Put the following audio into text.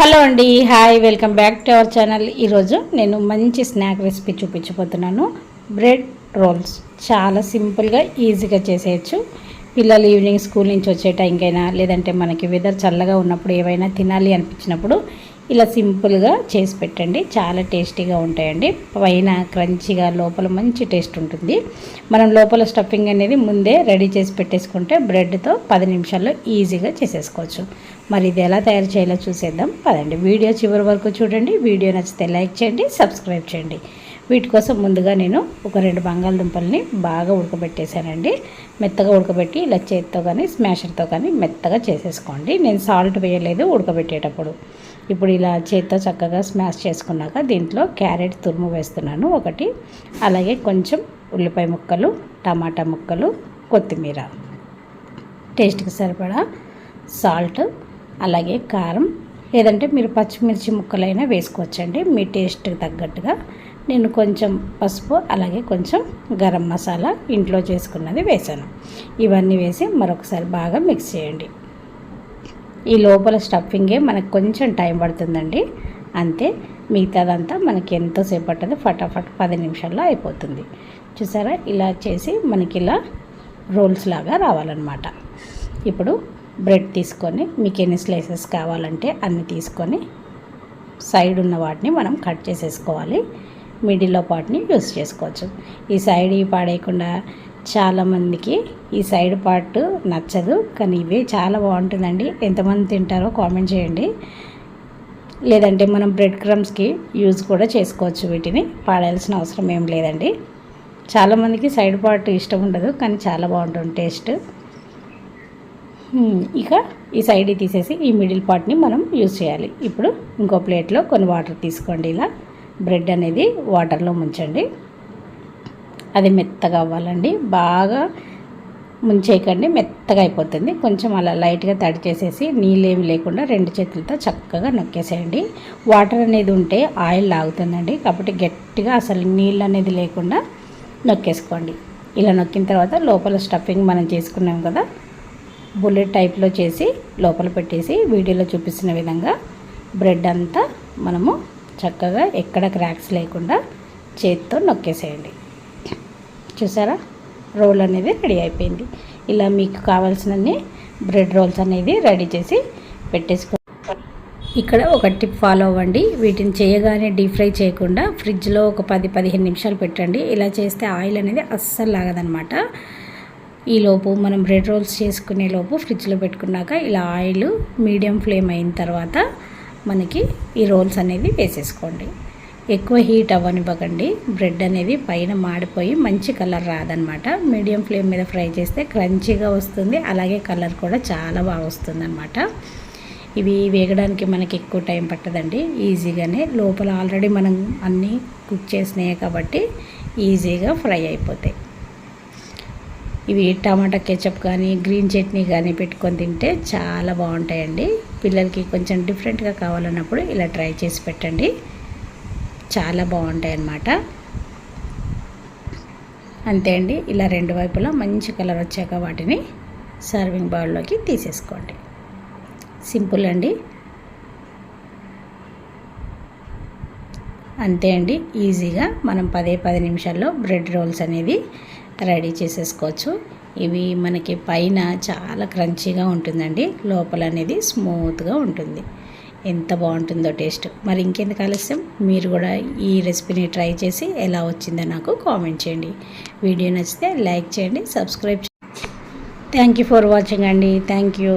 Hello అండి hi welcome back to our channel. ఈరోజు నేను మంచి స్నాక్ రెసిపీ చూపించబోతున్నాను. Bread rolls. చాలా సింపుల్గా ఈజీగా చేసేయచ్చు. పిల్లలు ఈవినింగ్ స్కూల్ నుంచి వచ్చే టైంకైనా లేదంటే మనకి వెదర్ చల్లగా ఉన్నప్పుడు ఏవైనా తినాలి అనిపించినప్పుడు ఇలా సింపుల్గా చేసి పెట్టండి. చాలా టేస్టీగా ఉంటాయండి. పైన క్రంచిగా లోపల మంచి టేస్ట్ ఉంటుంది. మనం లోపల స్టఫింగ్ అనేది ముందే రెడీ చేసి పెట్టేసుకుంటే బ్రెడ్తో పది నిమిషాల్లో ఈజీగా చేసేసుకోవచ్చు. మరి ఇది ఎలా తయారు చేయాలో చూసేద్దాం. పదండి. వీడియో చివరి వరకు చూడండి. వీడియో నచ్చితే లైక్ చేయండి సబ్స్క్రైబ్ చేయండి. వీటి కోసం ముందుగా నేను ఒక రెండు బంగాళదుంపల్ని బాగా ఉడకబెట్టేశానండి. మెత్తగా ఉడకబెట్టి ఇలా చేతితో కానీ స్మాషర్తో కానీ మెత్తగా చేసేసుకోండి. నేను సాల్ట్ వేయలేదు ఉడకబెట్టేటప్పుడు. ఇప్పుడు ఇలా చేత్తో చక్కగా స్మాష్ చేసుకున్నాక దీంట్లో క్యారెట్ తురుము వేస్తున్నాను ఒకటి. అలాగే కొంచెం ఉల్లిపాయ ముక్కలు టమాటా ముక్కలు కొత్తిమీర. టేస్ట్కి సరిపడా సాల్ట్ అలాగే కారం. లేదంటే మీరు పచ్చిమిర్చి ముక్కలైనా వేసుకోవచ్చండి. మీ టేస్ట్కి తగ్గట్టుగా నేను కొంచెం పసుపు అలాగే కొంచెం గరం మసాలా ఇంట్లో చేసుకున్నది వేసాను. ఇవన్నీ వేసి మరొకసారి బాగా మిక్స్ చేయండి. ఈ లోపల స్టఫింగే మనకు కొంచెం టైం పడుతుందండి. అంతే మిగతాదంతా మనకి ఎంతోసేపు పట్టదు. ఫటాఫట్ పది నిమిషాల్లో అయిపోతుంది. చూసారా? ఇలా చేసి మనకి ఇలా రోల్స్ లాగా రావాలన్నమాట. ఇప్పుడు బ్రెడ్ తీసుకొని మీకు ఎన్ని స్లైసెస్ కావాలంటే అన్ని తీసుకొని సైడ్ ఉన్న వాటిని మనం కట్ చేసేసుకోవాలి. మిడిల్లో పార్ట్ని యూస్ చేసుకోవచ్చు. ఈ సైడ్ పాడేయకుండా చాలామందికి ఈ సైడ్ పార్ట్ నచ్చదు కానీ ఇవే చాలా బాగుంటుందండి. ఎంతమంది తింటారో కామెంట్ చేయండి. లేదంటే మనం బ్రెడ్ క్రమ్స్కి యూజ్ కూడా చేసుకోవచ్చు వీటిని. పాడాల్సిన అవసరం ఏం లేదండి. చాలామందికి సైడ్ పార్ట్ ఇష్టం ఉండదు కానీ చాలా బాగుంటుంది టేస్ట్. ఇక ఈ సైడ్ తీసేసి ఈ మిడిల్ పార్ట్ని మనం యూజ్ చేయాలి. ఇప్పుడు ఇంకో ప్లేట్లో కొన్ని వాటర్ తీసుకోండి. ఇలా బ్రెడ్ అనేది వాటర్లో ముంచండి. అది మెత్తగా అవ్వాలండి. బాగా ముంచేయకండి. మెత్తగా అయిపోతుంది. కొంచెం అలా లైట్గా తడి చేసేసి నీళ్ళేమి లేకుండా రెండు చేతులతో చక్కగా నొక్కేసేయండి. వాటర్ అనేది ఉంటే ఆయిల్ లాగుతుందండి. కాబట్టి గట్టిగా అసలు నీళ్ళు అనేది లేకుండా నొక్కేసుకోండి. ఇలా నొక్కిన తర్వాత లోపల స్టఫింగ్ మనం చేసుకున్నాం కదా బుల్లెట్ టైప్లో చేసి లోపల పెట్టేసి వీడియోలో చూపిస్తున్న విధంగా బ్రెడ్ అంతా మనము చక్కగా ఎక్కడ క్రాక్స్ లేకుండా చేతితో నొక్కేసేయండి. చూసారా? రోల్ అనేది రెడీ అయిపోయింది. ఇలా మీకు కావాల్సినన్ని బ్రెడ్ రోల్స్ అనేది రెడీ చేసి పెట్టేసుకో ఇక్కడ ఒక టిప్ ఫాలో అవ్వండి. వీటిని చేయగానే డీప్ ఫ్రై చేయకుండా ఫ్రిడ్జ్లో ఒక పది పదిహేను నిమిషాలు పెట్టండి. ఇలా చేస్తే ఆయిల్ అనేది అస్సలు లాగదనమాట ఈలోపు మనం బ్రెడ్ రోల్స్ చేసుకునే లోపు ఫ్రిడ్జ్లో పెట్టుకున్నాక ఇలా ఆయిల్ మీడియం ఫ్లేమ్ అయిన తర్వాత మనకి ఈ రోల్స్ అనేది వేసేసుకోండి. ఎక్కువ హీట్ అవ్వనివ్వకండి బ్రెడ్ అనేది పైన మాడిపోయి మంచి కలర్ రాదనమాట. మీడియం ఫ్లేమ్ మీద ఫ్రై చేస్తే క్రంచీగా వస్తుంది. అలాగే కలర్ కూడా చాలా బాగా వస్తుంది అనమాట ఇవి వేగడానికి మనకి ఎక్కువ టైం పట్టదండి. ఈజీగానే లోపల ఆల్రెడీ మనం అన్నీ కుక్ చేసినాయి కాబట్టి ఈజీగా ఫ్రై అయిపోతాయి. ఇవి టమాటా కెచప్ కానీ గ్రీన్ చట్నీ కానీ పెట్టుకొని తింటే చాలా బాగుంటాయండి. పిల్లలకి కొంచెం డిఫరెంట్గా కావాలన్నప్పుడు ఇలా ట్రై చేసి పెట్టండి. చాలా బాగుంటాయి అన్నమాట. అంతే అండి. ఇలా రెండు వైపులా మంచి కలర్ వచ్చాక వాటిని సర్వింగ్ బౌల్లోకి తీసేసుకోండి. సింపుల్ అండి. అంతే అండి. ఈజీగా మనం పదే పది నిమిషాల్లో బ్రెడ్ రోల్స్ అనేది రెడీ చేసేసుకోవచ్చు. ఇవి మనకి పైన చాలా క్రంచీగా ఉంటుందండి. లోపల అనేది స్మూత్గా ఉంటుంది. ఎంత బాగుంటుందో టేస్ట్. మరి ఇంకెందుకు ఆలస్యం? మీరు కూడా ఈ రెసిపీని ట్రై చేసి ఎలా వచ్చిందో నాకు కామెంట్ చేయండి. వీడియో నచ్చితే లైక్ చేయండి subscribe thank you for watching అండి. Thank you.